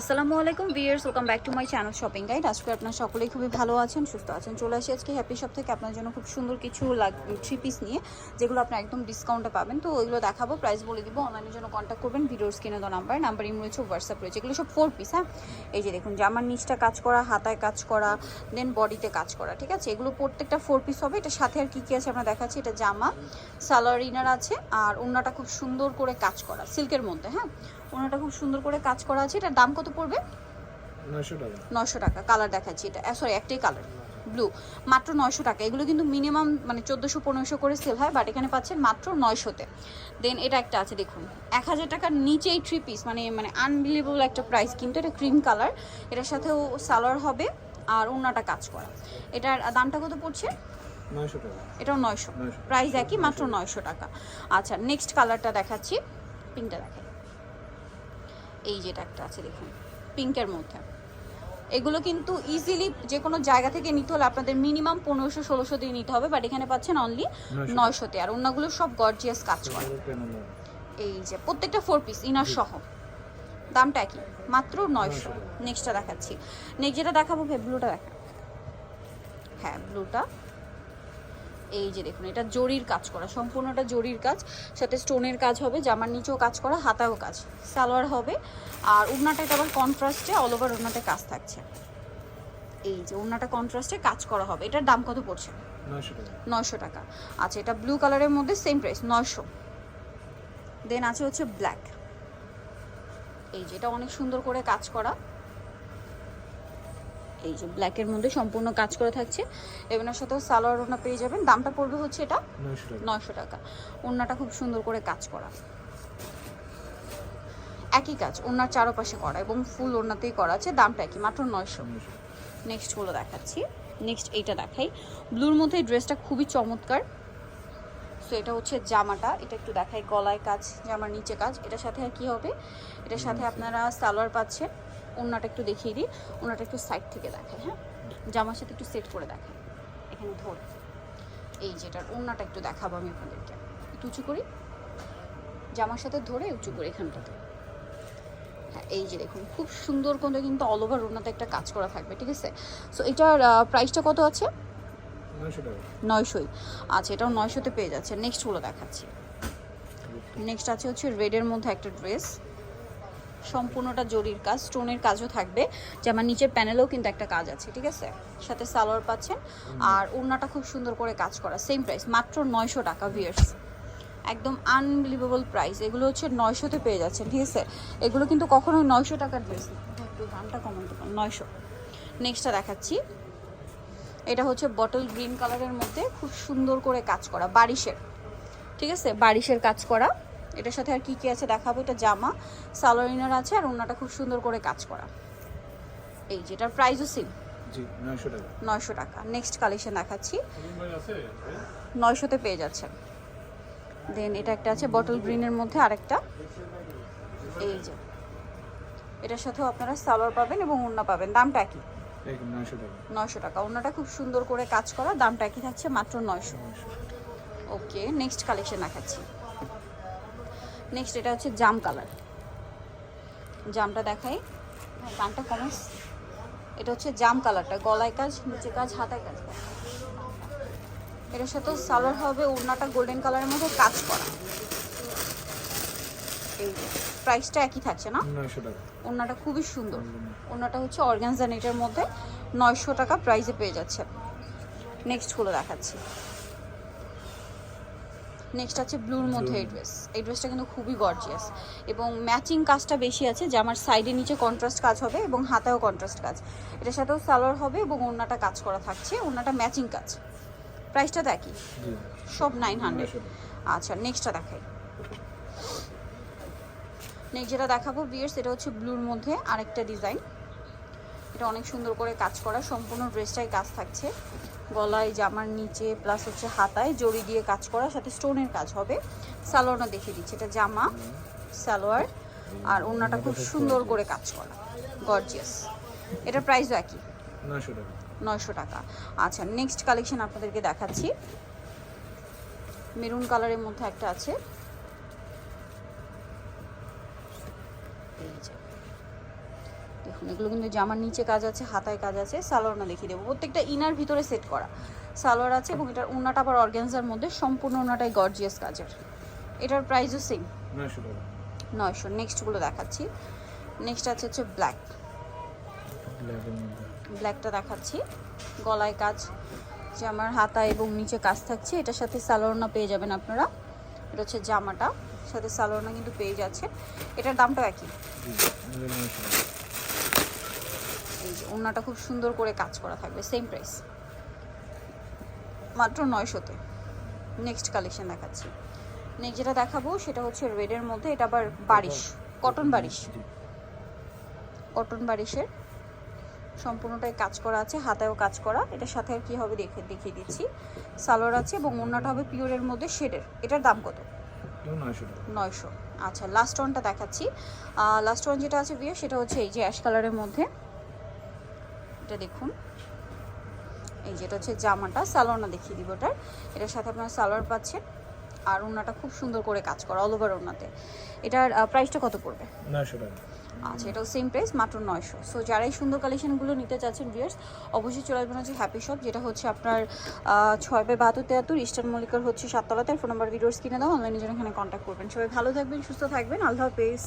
আসসালামু আলাইকুম viewers welcome back to my channel shopping guide. আজকে আপনার সকলেই খুবই ভালো আছেন, সুস্থ আছেন। চলে আসি আজকে হ্যাপি শপ থেকে আপনার জন্য খুব সুন্দর কিছু থ্রি পিস নিয়ে, যেগুলো আপনি একদম ডিসকাউন্টে পাবেন। তো ওইগুলো দেখাবো প্রাইস বলে দিব অনলাইনের জন্য কন্ট্যাক্ট করবেন, ভিডিওর স্ক্রিনে দেওয়া নাম্বার নাম্বার ইম রয়েছে হোয়াটসঅ্যাপ রয়েছে, এগুলো সব ফোর পিস হ্যাঁ? এই যে দেখুন, জামার নিচটা কাজ করা, হাতায় কাজ করা দেন বডিতে কাজ করা, ঠিক আছে? এগুলো প্রত্যেকটা ফোর পিস হবে। এটা সাথে আর কী কী আছে আমরা দেখাচ্ছি? এটা জামা সালোয়ার ইনার আছে, আর ওড়নাটা খুব সুন্দর করে কাজ করা সিল্কের মধ্যে হ্যাঁ? ওড়নাটা খুব সুন্দর করে কাজ করা আছে। এটার দাম কত পড়বে? নয়শো টাকা। কালার দেখাচ্ছি এটা। সরি একটাই কালার ব্লু মাত্র নয়শো টাকা। এগুলো কিন্তু মিনিমাম মানে চোদ্দোশো পনেরোশো করে সেল হয় বাট এখানে পাচ্ছেন মাত্র নয়শোতে। দেন এটা একটা আছে দেখুন। এক হাজার টাকার নিচেই থ্রি পিস মানে মানে আনবিলিভেবল একটা প্রাইস কিন্তু এটা ক্রিম কালার এটার সাথেও সালোয়ার হবে আর অন্যটা কাজ করা। এটার দামটা কত পড়ছে? এটাও নয়শো। 900 প্রাইস একই মাত্র নয়শো। টাকা। আচ্ছা নেক্সট কালারটা দেখাচ্ছি। পিঙ্কটা দেখাই। এই যেটা একটা আছে দেখুন পিঙ্কের মধ্যে। এগুলো কিন্তু ইজিলি যে কোনো জায়গা থেকে নিতে হলে আপনাদের মিনিমাম পনেরোশো ষোলোশো দিয়ে নিতে হবে বাট এখানে পাচ্ছেন অনলি 900 নয়শোতে আর অন্যগুলো সব গর্জিয়াস কাজ করে। এই যে প্রত্যেকটা ফোর পিস ইনার সহ। দামটা একই মাত্র নয়শো। নেক্সটটা দেখাচ্ছি। নেক্সট যেটা দেখাবো ভাই ব্লুটা দেখা হ্যাঁ ব্লুটা এই যে দেখুন এটা জরির কাজ করা সম্পূর্ণটা জরির কাজ। সাথে স্টোনের কাজ হবে জামার নিচেও কাজ করা হাতাও কাজ। সালোয়ার হবে আর উন্নাটা এটা আবার কন্ট্রাস্টে অল ওভার উন্নাতে কাজ থাকছে। এই যে উন্নাটা কন্ট্রাস্টে কাজ করা হবে। এটার দাম কত পড়ছে? নয়শো টাকা। নয়শো টাকা। আচ্ছা এটা ব্লু কালারের মধ্যে সেম প্রাইস নয়শো। দেন আছে হচ্ছে ব্ল্যাক এই যে এটা অনেক সুন্দর করে কাজ করা। এই যে ব্ল্যাকের মধ্যে সম্পূর্ণ কাজ করে থাকছে। এবং এর সাথেও সালোয়ার ওনা পেয়ে যাবেন। দামটা পড়বে হচ্ছে এটা নয়শো টাকা। ওড়নাটা খুব সুন্দর করে কাজ করা। একই কাজ ওড়নার চারপাশে করা এবং ফুল ওড়নাতেই করা আছে। দামটা একই মাত্র নয়শো। নয়শো নেক্সটগুলো দেখাচ্ছি। নেক্সট এইটা দেখাই। ব্লুর মধ্যে এই ড্রেসটা খুবই চমৎকার। সো এটা হচ্ছে জামাটা। এটা একটু দেখাই গলায় কাজ জামার নিচে কাজ। এটার সাথে আর কি হবে? এটার সাথে আপনারা সালোয়ার পাচ্ছেন। ওড়নাটা একটু দেখিয়ে দিই। ওড়নাটা একটু সাইড থেকে দেখাই হ্যাঁ? জামার সাথে একটু সেট করে দেখাই এখানে ধরে এই যেটার ওড়নাটা একটু দেখাবো আমি আপনাদেরকে। একটু উঁচু করি। জামার সাথে ধরে উঁচু করে এখানটাতে। হ্যাঁ এই যে দেখুন খুব সুন্দর করে কিন্তু অল ওভার ওনাতে একটা কাজ করা থাকবে ঠিক আছে? সো এটার প্রাইসটা কত আছে? নয়শোই। আচ্ছা এটাও নয়শোতে পেয়ে যাচ্ছে। নেক্সটগুলো দেখাচ্ছি। নেক্সট আছে হচ্ছে রেডের মধ্যে একটা ড্রেস সম্পূর্ণটা জরির কাজ, স্টোনের কাজও থাকবে। যেমন নিচের প্যানেলেও কিন্তু একটা কাজ আছে, ঠিক আছে? সাথে সালোয়ার পাচ্ছেন। আর ওড়নাটা খুব সুন্দর করে কাজ করা সেম প্রাইস মাত্র নয়শো টাকা ভিয়ার্স একদম আনবিলিভেবল প্রাইস এগুলো হচ্ছে নয়শোতে পেয়ে যাচ্ছেন, ঠিক আছে? এগুলো কিন্তু কখনোই নয়শো টাকার ড্রেস একটু দামটা কমাতে পারেন নয়শো। নেক্সটটা দেখাচ্ছি। এটা হচ্ছে বটল গ্রিন কালারের মধ্যে খুব সুন্দর করে কাজ করা, বারিশের, ঠিক আছে? বারিশের কাজ করা। এটার সাথে আর কি কি আছে দেখাবো? এটা জামা সালোয়ার আছে আর ওনাটা খুব সুন্দর করে কাজ করা। এই যেটার প্রাইসও সেম জি নয়শো টাকা। নেক্সট কালেকশন দেখাচ্ছি। নয়শোতে পেয়ে যাচ্ছেন দেন এটা একটা আছে বটল গ্রিনের মধ্যে আরেকটা। এই যে। এটার সাথেও আপনারা সালোয়ার পাবেন এবং ওড়না পাবেন। দামটা একই। একদম নয়শো টাকা। ওড়নাটা খুব সুন্দর করে কাজ করা। দামটা একই থাকছে মাত্র নয়শো। নয়শো ওকে নেক্সট কালেকশন দেখাচ্ছি। নেক্সট এটা হচ্ছে জাম কালার জামটা দেখাই। দামটা কমাস। এটা হচ্ছে জাম কালারটা গলায় কাজ নিচে কাজ হাতায় কাজ। এটার সাথে সালোয়ার হবে ওড়নাটা গোল্ডেন কালারের মধ্যে কাজ করা। এই প্রাইসটা একই থাকছে না? ওড়নাটা খুবই সুন্দর। ওড়নাটা হচ্ছে অর্গানজা নেটের মধ্যে নয়শো টাকা প্রাইসে পেয়ে যাচ্ছে। নেক্সটগুলো দেখাচ্ছি। নেক্সট আছে ব্লুর মধ্যে এই ড্রেস এই ড্রেসটা কিন্তু খুবই গর্জিয়াস এবং ম্যাচিং কাজটা বেশি আছে যে আমার সাইডে নিচে কন্ট্রাস্ট কাজ হবে এবং হাতেও কন্ট্রাস্ট কাজ। এটার সাথেও সালোয়ার হবে এবং ওড়নাটা কাজ করা থাকছে। ওড়নাটা ম্যাচিং কাজ। প্রাইসটা একই সব নাইন হান্ড্রেড আচ্ছা নেক্সটটা দেখাই। নেক্সট যেটা দেখাবো বিয়ার্স এটা হচ্ছে ব্লুর মধ্যে আরেকটা ডিজাইন এটা অনেক সুন্দর করে কাজ করা। সম্পূর্ণ ড্রেসটাই কাজ থাকছে। গলায় জামার নিচে প্লাস হচ্ছে হাতায় জড়ি দিয়ে কাজ করা সাথে স্টোনের কাজ হবে। সালোয়ারটা দেখিয়ে দিচ্ছি এটা জামা সালোয়ার আর ওড়নাটা খুব সুন্দর করে কাজ করা। গর্জিয়াস এটার প্রাইসও একই। নয়শো টাকা। নয়শো টাকা। আচ্ছা নেক্সট কালেকশন আপনাদেরকে দেখাচ্ছি। মেরুন কালারের মধ্যে একটা আছে এই যে দেখুন এগুলো কিন্তু জামার নিচে কাজ আছে হাতায় কাজ আছে সালোয়ারটা দেখিয়ে দেবো। প্রত্যেকটা ইনার ভিতরে সেট করা। সালোয়ার আছে এবং এটার উন্নাটা আবার অর্গ্যানজার মধ্যে সম্পূর্ণ উন্নাটাই গর্জিয়াস কাজের। এটার প্রাইসও সেম নয়শো নেক্সটগুলো দেখাচ্ছি। নেক্সট আছে হচ্ছে ব্ল্যাক ব্ল্যাকটা দেখাচ্ছি। গলায় কাজ। জামার হাতা এবং নিচে কাজ থাকছে। এটার সাথে সালোয়ারনা পেয়ে যাবেন আপনারা। এটা হচ্ছে জামাটা। সাথে সালোয়ারনা কিন্তু পেয়ে যাচ্ছে। এটার দামটাও একই জি আমাদের নয়শো টাকা এই যে ওড়নাটা খুব সুন্দর করে কাজ করা থাকবে সেম প্রাইস মাত্র নয়শোতে। নেক্সট কালেকশন দেখাচ্ছি। নেক্সট যেটা দেখাবো সেটা হচ্ছে রেডের মধ্যে এটা আবার বারিশ কটন বারিশ। কটন বারিশের সম্পূর্ণটাই কাজ করা আছে হাতায়ও কাজ করা। এটার সাথে আর কি হবে দেখে দেখিয়ে দিচ্ছি। সালোয়ার আছে এবং ওড়নাটা হবে পিওরের মধ্যে শেডের এটার দাম কত? নয়শো আচ্ছা লাস্ট ওয়ানটা দেখাচ্ছি। লাস্ট ওয়ান যেটা আছে বিয়ে সেটা হচ্ছে এই যে অ্যাশ কালারের মধ্যে। এটা দেখুন। এই যেটা হচ্ছে জামাটা সালোয়ারটা দেখিয়ে দিব ওটার এটার সাথে আপনারা সালোয়ার পাচ্ছেন। আর ওড়নাটা খুব সুন্দর করে কাজ করা অল ওভার ওড়নাতে। এটার প্রাইসটা কত পড়বে? নয়শো টাকা। আচ্ছা এটাও সেম প্রাইস মাত্র নয়শো। সো যারা এই সুন্দর কালেকশনগুলো নিতে চাচ্ছেন ভিউয়ার্স অবশ্যই চলে আসবেন হচ্ছে হ্যাপি শপ যেটা হচ্ছে আপনার ছয় বাই বাহাত্তর তেহাত্তর ইস্টার্ন মল্লিকার হচ্ছে সাততলাতে। ফোন নাম্বার ভিডিওস কিনে দাও অনলাইনে যেন এখানে কন্ট্যাক্ট করবেন। সবাই ভালো থাকবেন সুস্থ থাকবেন। আল্লাহ হাফেজ।